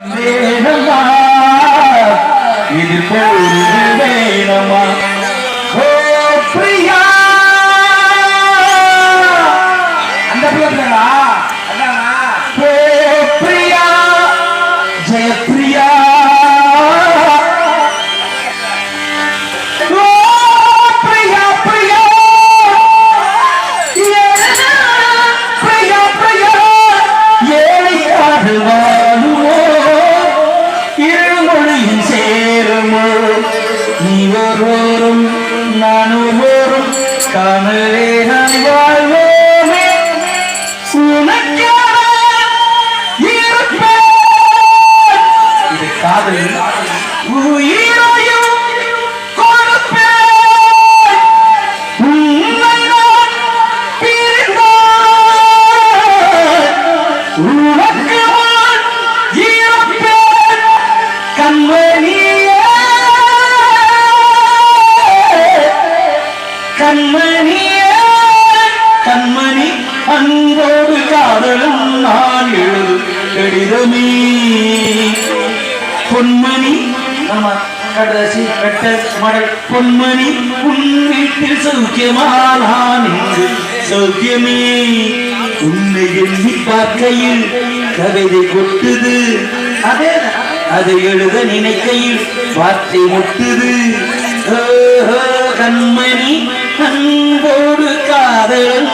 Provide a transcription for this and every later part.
வேணமா இது போது Amen. கடிதமே. பொன்மணி. ஆமா கடைசி கட்ட மடல். பொன்மணி உன் வீட்டில் சௌக்கியமா நான் இங்கு சௌக்கியமே. உன்னை எண்ணி பார்க்கையில் கவிதை கொட்டுது. அதே அதை எழுத நினைக்கையில் வார்த்தை முட்டுது. கண்மணி அன்போடு காதல்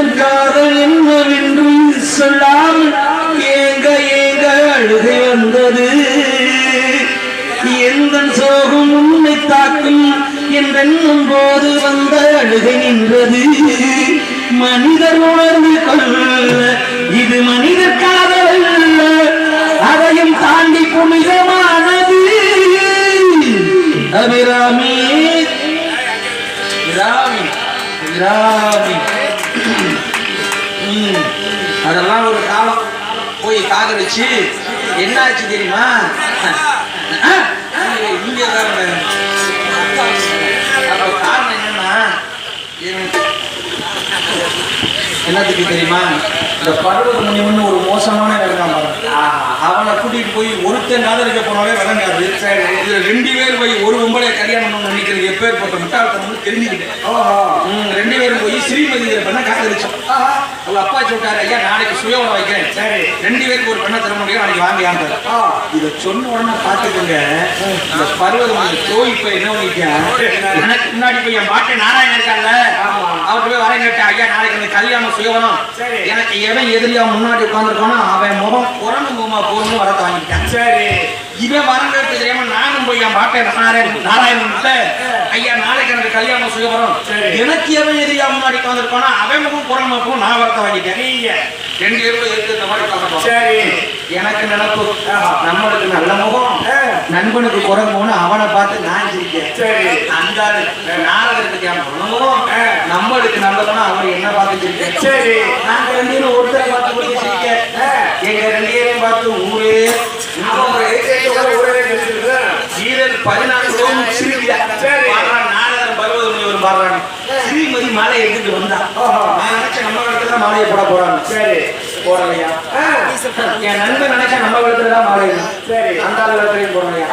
எந்த காதல் என்னவென்று சொல்லாமல் ஏங்க ஏங்க அழுகை வந்தது. எந்த சோகம் உன்னை தாக்கும் என்றென்னும் போது வந்த அழுகை நின்றது. மனிதர் உணர்ந்து கொள்ள இது மனிதர் காதல் அதெல்லாம் ஒரு காலம் போய் காதலிச்சு என்னாச்சு தெரியுமா? ஆ, தான் அப்போ காரணம் என்னன்னா எனக்கு- என்னத்துக்கு தெரியுமா? இந்த பர்வத முனிவன் ஒரு மோசமான பாருங்க அவனை கூட்டிட்டு போய் ஒருத்தன் காதலிக்க போனாலே விளங்காது இதுல ரெண்டு பேர் போய் ஒரு பொம்பளை கல்யாணம் பண்ண நினைக்கிறது எப்பேற்பட்ட முட்டாள்தனம் தெரிஞ்சுக்கிட்டேன் ம், ரெண்டு பேரும் போய் ஸ்ரீமதிங்கிற பெண்ணை காதலிச்சோம். அவங்க அப்பா சொல்லிட்டாரு ஐயா நாளைக்கு சுயவரம் வைக்கிறேன். சரி. ரெண்டு பேருக்கு ஒரு பெண்ணை தர முடியும் நாளைக்கு வாங்க யாந்தாரு இதை சொன்ன உடனே பார்த்துக்கோங்க இந்த பருவதம் தோய் இப்ப என்ன பண்ணிட்டேன் எனக்கு முன்னாடி போய் என் பாட்டு நாராயணன் இருக்கான்ல. அவர்கிட்ட போய் வரேன் கேட்டேன் ஐயா நாளைக்கு கல்யாணம் சுயவரம் எனக்கு எவன் எதிரியா முன்னாடி உட்காந்துருக்கானோ அவன் முகம் குரங்கு முகமா போகணும்னு வரத்தை வாங்கிட்டான் சரி. இவன் வரங்கிறது தெரியாம நானும் போய் என் பாட்டை நாராயணன் நாராயணன் ஐயா நாளைக்கு எனக்கு கல்யாணம் சுயவரம் எனக்கு எவன் எதிரியா முன்னாடி உட்காந்துருக்கானோ அவன் முகம் குரங்கு முகம் நான் வரத்தை வாங்கிட்டேன். ரெண்டு பேரும் இருக்கு இந்த மாதிரி. சரி. எனக்கு நினப்பு. நம்மளுக்கு நல்ல முகம். நண்பனுக்கு குரங்குன்னு அவனை பார்த்து நான் சிரிக்கேன் சரி. அந்த என் முகம் நம்மளுக்கு நல்லதுன்னா அவர் என்ன பார்த்து சிரிக்கேன் சரி. நாங்க ரெண்டு பேரும் ஒருத்தரை பார்த்து ஒருத்தர் சிரிக்க எங்க ரெண்டு பேரையும் பார்த்து ஊரே அவன் ஒரு பதினாலு பேரும் சிரிக்கிறார் சரி. பருவத முனிவர் பாடுறாங்க ஸ்ரீமதி மாலை எடுத்துட்டு வந்தா. ஓஹோ. நான் நினைச்சேன் நம்ம தான் மாலையை போட போறாங்க. சரி. போடலையா? என் நண்பன் நினைச்சா நம்ம இடத்துல தான் மாலை. சரி. அந்த ஆள் இடத்துலயும் போடலையா?